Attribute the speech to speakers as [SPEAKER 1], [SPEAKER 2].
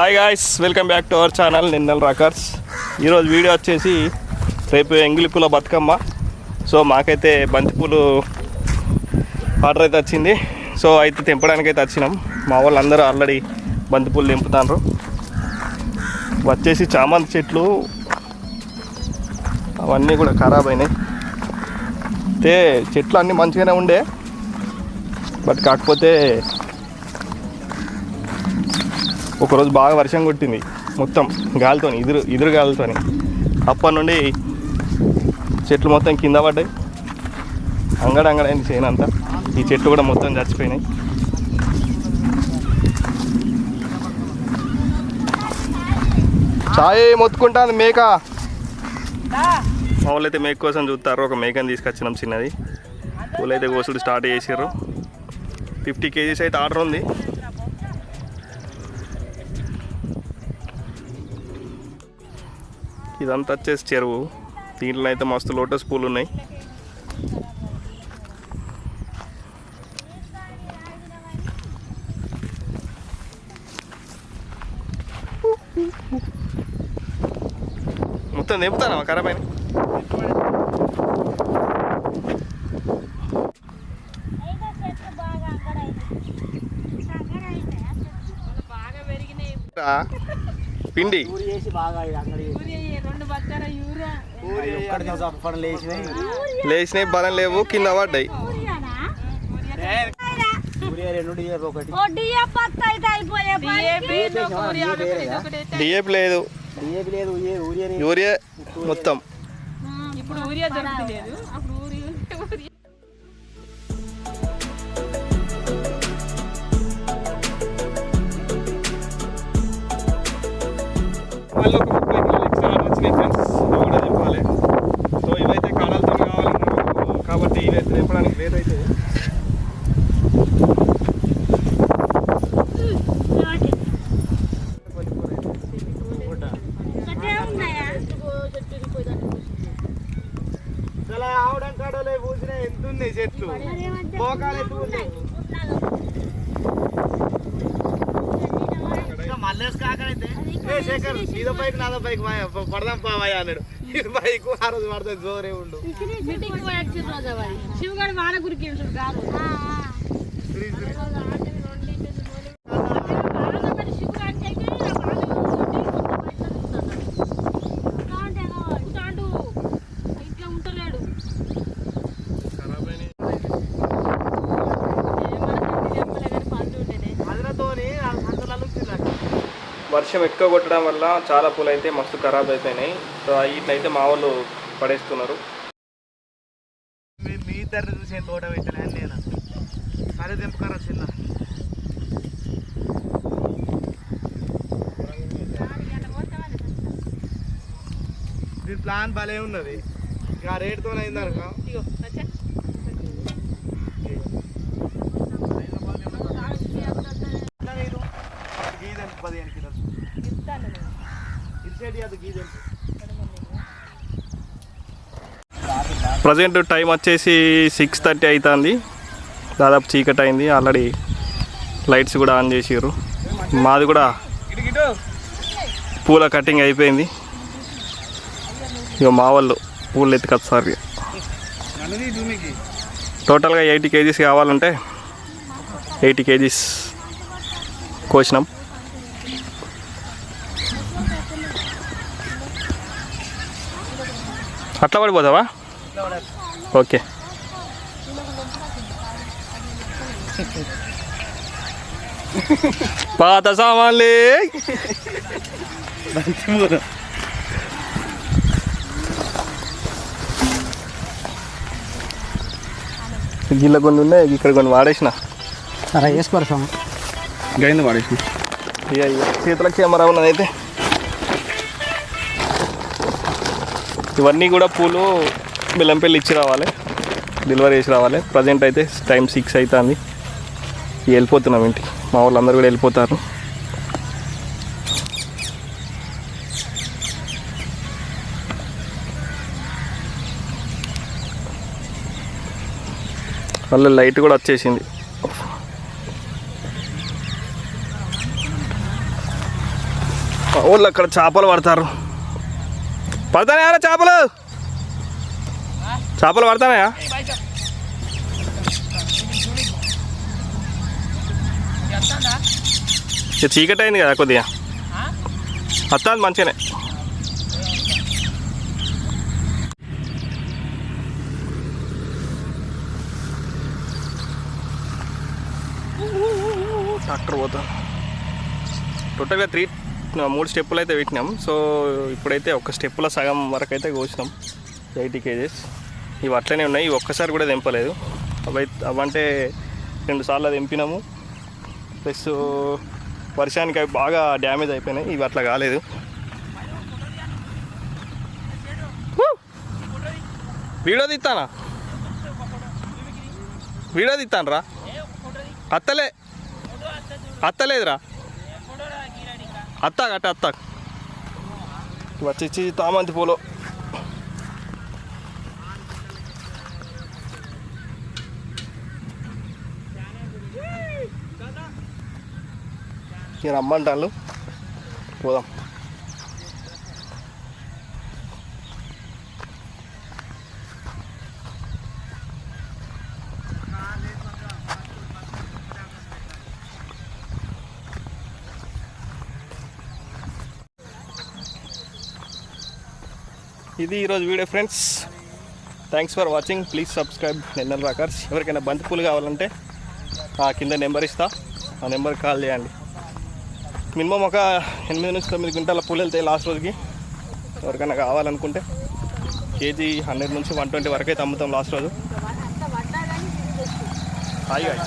[SPEAKER 1] Hi guys welcome back to our channel Nennal rockers ఈరోజు video వచ్చేసి రేపు ఎంగిలిపూల Bathukamma. So మాకైతే బంతిపూలు ఆర్డర్ అయితే వచ్చింది. సో అయితే తెంపడానికి అయితే వచ్చినాం. మా వాళ్ళందరూ ఆల్రెడీ బంతిపూలు తెంపుతారు వచ్చేసి చామంతి చెట్లు అవన్నీ కూడా ఖరాబ్ అయినాయి. అయితే చెట్లు అన్నీ మంచిగానే ఉండే. బట్ కాకపోతే ఒకరోజు బాగా వర్షం కొట్టింది. మొత్తం గాలితోని ఎదురు ఎదురు గాలితోని. అప్పటి నుండి చెట్లు మొత్తం కింద పడ్డాయి. అంగడ అంగడైంది చేయనంతా ఈ చెట్లు కూడా మొత్తం చచ్చిపోయినాయి. చాయ్ మొత్తుకుంటాను మేక. మా వాళ్ళైతే అయితే మేక కోసం చూస్తారు. ఒక మేకని తీసుకొచ్చినాం చిన్నది. పూలు అయితే కోసుడు స్టార్ట్ చేసారు ఫిఫ్టీ కేజీస్ అయితే ఆర్డర్ ఉంది. ఇదంతా వచ్చేసి చెరువు. దీంట్లో అయితే మస్తు లోటస్ పూలు ఉన్నాయి. మొత్తం నింపుతానా ఖరాబ్ అయిన
[SPEAKER 2] బాగా పెరిగినాయి.
[SPEAKER 1] పిండి?
[SPEAKER 2] యూరియా
[SPEAKER 3] ఊరి ఒక్కడికి చప్పడం లేచినాయి
[SPEAKER 1] లేచినాయి బలం లేవు కింద పడ్డాయి
[SPEAKER 3] ఊరి రెండు డీజర్ ఒకటి
[SPEAKER 2] DAP తో యూరియా ఒకటి, ఇది ఒకటి అయితే
[SPEAKER 1] డిఏపి లేదు
[SPEAKER 3] డిఏపి లేదు ఊరి ఊరియా
[SPEAKER 1] యూరియా మొత్తం
[SPEAKER 2] ఇప్పుడు యూరియా దొరుకుతలేదు అప్పుడు ఊరి యూరియా
[SPEAKER 1] ఇవైతే తెంపడానికి లేదైతే
[SPEAKER 3] ఆవడం కాడలే పూసిన ఎంత ఉంది చెట్లు ఎత్తు ఏ శేఖర్ నీదో బైక్ నాదో బైక్ పడదాం పావయ్య అన్నాడు. ఇది బైక్ ఆ రోజు పడుతుంది జోరే ఉండు.
[SPEAKER 2] శివగాడు వాన గురికి కాదు.
[SPEAKER 1] వర్షం ఎక్కువ కొట్టడం వల్ల చాలా పూలు అయితే మస్తు ఖరాబ్ అయిపోయినాయి సో వీటినైతే మా వాళ్ళు పడేస్తున్నారు.
[SPEAKER 3] మీ మీ ఇద్దరిని చూసి ఎంత ఓట పెట్టలే అని నేను? సరే దింపకరా చిన్న. దీని ప్లాన్ భలే ఉన్నది. ఇక ఆ రేటుతో అయిందనుకో.
[SPEAKER 2] ఇగో వచ్చా
[SPEAKER 3] గీదెంపు పదిహేను కిలోలు ఇరిసేటి అది గీదెంపు
[SPEAKER 1] ప్రజెంట్ టైం వచ్చేసి సిక్స్ థర్టీ అవుతుంది దాదాపు చీకటి అయింది. ఆల్రెడీ లైట్స్ కూడా ఆన్ చేసారు మాది కూడా పూల కటింగ్ అయిపోయింది. ఇక మా వాళ్ళు పూలు ఎత్తుకొస్తారు. టోటల్గా ఎయిటీ కేజీస్ కావాలంటే ఎయిటీ కేజీస్ కోసినాం. అట్లా పడిపోతావా? ఓకే. పాత సామాన్లే. గిల్ల కొన్ని ఉన్నాయి ఇక్కడ కొన్ని వాడేసిన.
[SPEAKER 3] సరే వేసుకోరు సమ
[SPEAKER 1] గైంది వాడేసిన. ఇక ఇక చేతులకు కెమెరా ఉన్నది అయితే ఇవన్నీ కూడా పూలు బెల్లంపల్లి ఇచ్చి రావాలి. డెలివరీ చేసి రావాలి. ప్రజెంట్ అయితే టైం సిక్స్ అవుతుంది వెళ్ళిపోతున్నాం ఇంటికి. మా వాళ్ళందరూ కూడా వెళ్ళిపోతారు. మళ్ళీ లైట్ కూడా వచ్చేసింది. వాళ్ళు అక్కడ చేపలు పడతారు. పడతానాయా చేపలు? చేపలు పడతానాయా? ఇక చీకటి అయింది కదా కొద్దిగా. వస్తుంది మంచిగానే. ట్రాక్టర్ పోతా. టోటల్గా త్రీ మూడు స్టెప్పులు అయితే పెట్టినాం. సో ఇప్పుడైతే ఒక స్టెప్పులో సగం వరకు అయితే కోసినాం. Eighty kgs. ఇవి అట్లనే ఉన్నాయి. ఇవి ఒక్కసారి కూడా తెంపలేదు. అవి అవంటే రెండు సార్లు తెంపినాము. ప్లస్ వర్షానికి అవి బాగా డ్యామేజ్ అయిపోయినాయి. ఇవి అట్లా కాలేదు. వీడియో తీస్తానా వీడియో తీస్తాను రా అత్తలే అత్తలేదురా? అత్త కట్ట అత్త. వచ్చి తామంతి పూలు. ఇక రమ్మంటాను పోదాం. ఇది ఈరోజు video friends. Thanks for watching please subscribe Nennal rockers ఎవరికైనా బంతి పూలు కావాలంటే ఆ కింద నెంబర్ ఇస్తా. ఆ నెంబర్ కాల్ చేయండి. మినిమం ఒక ఎనిమిది నుంచి తొమ్మిది క్వింటాల పూలు వెళ్తాయి లాస్ట్ రోజుకి. ఎవరికైనా కావాలనుకుంటే కేజీ హండ్రెడ్ నుంచి వన్ ట్వంటీ వరకు అయితే అమ్ముతాం లాస్ట్ రోజు. Hi guy